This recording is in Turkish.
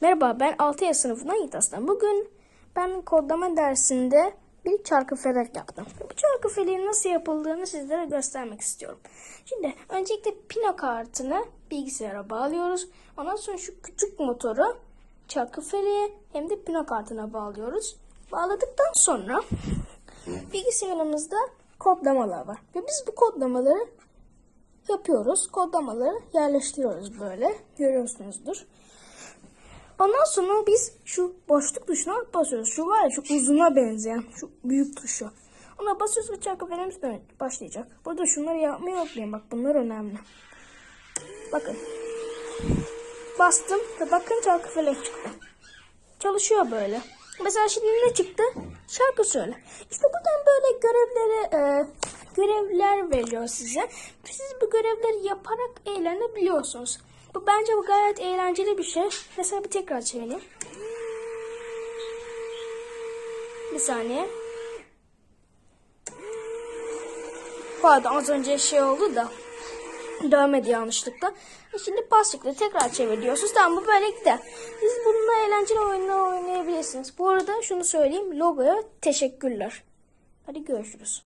Merhaba ben 6 yaş sınıfından Yiğit Aslan. Bugün ben kodlama dersinde bir çarkı felek yaptım. Bu çarkı feleğin nasıl yapıldığını sizlere göstermek istiyorum. Şimdi öncelikle pino kartını bilgisayara bağlıyoruz. Ondan sonra şu küçük motoru çarkı feleğe hem de pino kartına bağlıyoruz. Bağladıktan sonra bilgisayarımızda kodlamalar var. Ve biz bu kodlamaları yapıyoruz. Kodlamaları yerleştiriyoruz böyle. Görüyorsunuzdur. Ondan sonra biz şu boşluk tuşuna basıyoruz. Şu var ya şu uzuna benzeyen şu büyük tuşu. Ona basıyoruz ve çarkı dön- başlayacak. Burada şunları yapmayı unutmayın. Bak bunlar önemli. Bakın. Bastım ve bakın çarkı felek çıktı. Çalışıyor böyle. Mesela şimdi ne çıktı? Şarkı söyle. İşte buradan böyle görevlere e, görevler veriyor size. Siz bu görevleri yaparak eğlenebiliyorsunuz. Bu bence bu gayet eğlenceli bir şey. Mesela bir tekrar çevireyim. Bir saniye. Pardon az önce şey oldu da dövmedi yanlışlıkla. E Şimdi paslıkla tekrar çeviriyorsunuz. Tamam bu böyle gider. Siz bununla eğlenceli oyunlar oynayabilirsiniz. Bu arada şunu söyleyeyim. Logoya teşekkürler. Hadi görüşürüz.